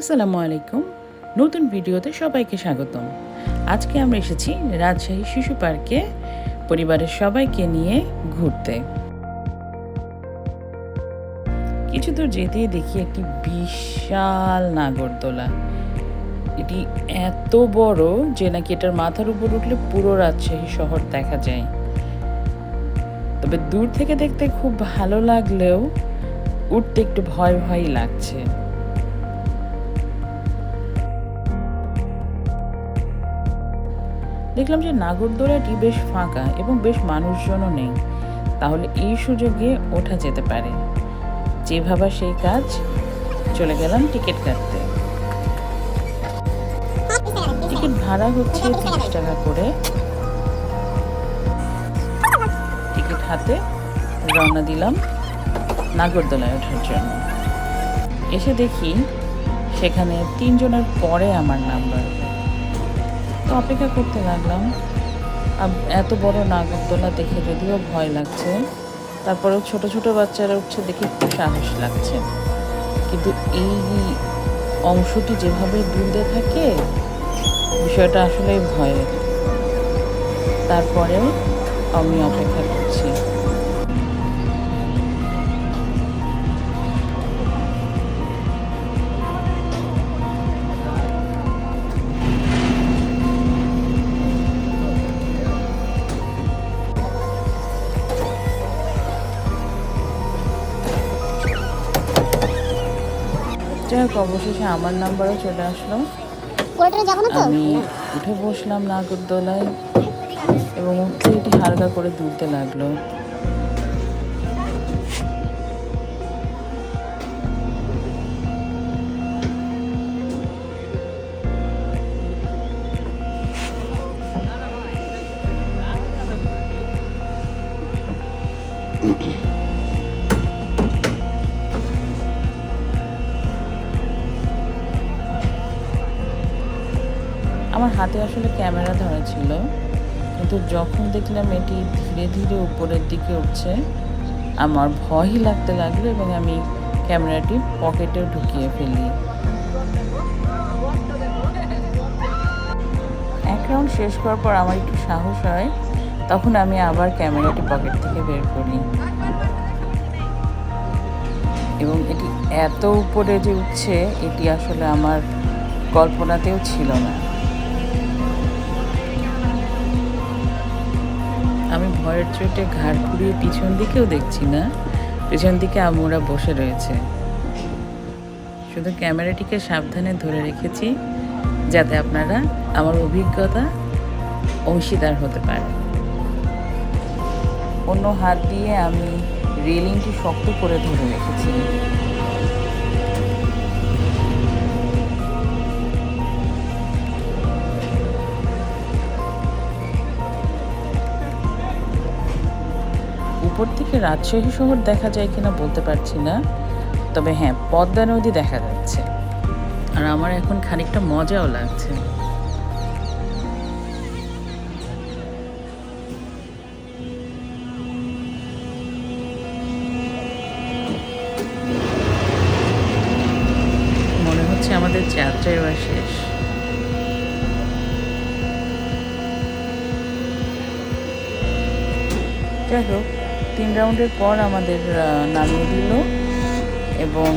আসসালামু আলাইকুম। নতুন ভিডিওতে সবাইকে স্বাগতম। আজকে আমরা এসেছি রাজশাহী শিশু পার্কে পরিবারের সবাইকে নিয়ে ঘুরতে। কিছু দূর যেতেই দেখি একটি বিশাল নাগরদোলা। এটি এত বড় যে নাকি এটার মাথার উপর উঠলে পুরো রাজশাহী শহর দেখা যায়। তবে দূর থেকে দেখতে খুব ভালো লাগলেও উঠতে একটু ভয় ভয় লাগছে। দেখলাম যে নাগরদোলাটি বেশ ফাঁকা এবং বেশ মানুষজনও নেই। তাহলে এই সুযোগে ওঠা যেতে পারে। যে ভাবা সেই কাজ, চলে গেলাম টিকিট কাটতে। টিকিট ভাড়া হচ্ছে তিরিশ টাকা করে। টিকিট হাতে রওনা দিলাম নাগরদোলায় ওঠার জন্য। এসে দেখি সেখানে তিনজনের পরে আমার নাম্বার। তো অপেক্ষা করতে লাগলাম। এত বড় নাগরদোলা দেখে যদিও ভয় লাগছে, তারপরেও ছোট ছোট বাচ্চারা উঠছে দেখে একটু সাহস লাগছে। কিন্তু এই অংশটি যেভাবে দুলতে থাকে, বিষয়টা আসলে ভয়ের। তারপরেও আমি অপেক্ষা করছি। যাই হোক অবশেষে আমার নাম্বারও চলে আসলো। আমি উঠে বসলাম নাগরদোলায় এবং উঠতে এটি হালকা করে দুলতে লাগল। আমার হাতে আসলে ক্যামেরা ধরা ছিল। কিন্তু যখন দেখলাম এটি ধীরে ধীরে উপরের দিকে উঠছে, আমার ভয়ই লাগতে লাগল এবং আমি ক্যামেরাটি পকেটে ঢুকিয়ে ফেলি। এক রাউন্ড শেষ করার পর আমার একটু সাহস হয়, তখন আমি আবার ক্যামেরাটি পকেট থেকে বের করি। এবং এটি এত উপরে যে উঠছে, এটি আসলে আমার কল্পনাতেও ছিল না। আমি ভয়ের চোটে ঘাড় ঘুরিয়ে পিছন দিকেও দেখছি না। পিছন দিকে আমরা বসে রয়েছে। শুধু ক্যামেরাটিকে সাবধানে ধরে রেখেছি, যাতে আপনারা আমার অভিজ্ঞতা অংশীদার হতে পারে অন্য হাত দিয়ে আমি রেলিংটি শক্ত করে ধরে রেখেছি। উপর থেকে রাজশাহী শহর দেখা যায় কিনা বলতে পারছি না। তবে হ্যাঁ পদ্মা নদী দেখা যাচ্ছে। আর আমার এখন খানিকটা মজাও লাগছে। মনে হচ্ছে আমাদের যাত্রা এবার শেষ। যাই হোক তিন রাউন্ডের পর আমাদের নামিয়ে দিল এবং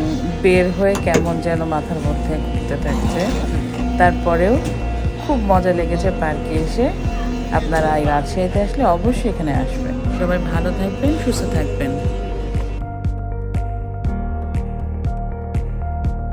বের হয়ে কেমন যেন মাথার মধ্যে ঘুরতে থাকছে। তারপরেও খুব মজা লেগেছে পার্কে এসে। আপনারা এই রাজশাহীতে আসলে অবশ্যই এখানে আসবেন। সবাই ভালো থাকবেন, সুস্থ থাকবেন।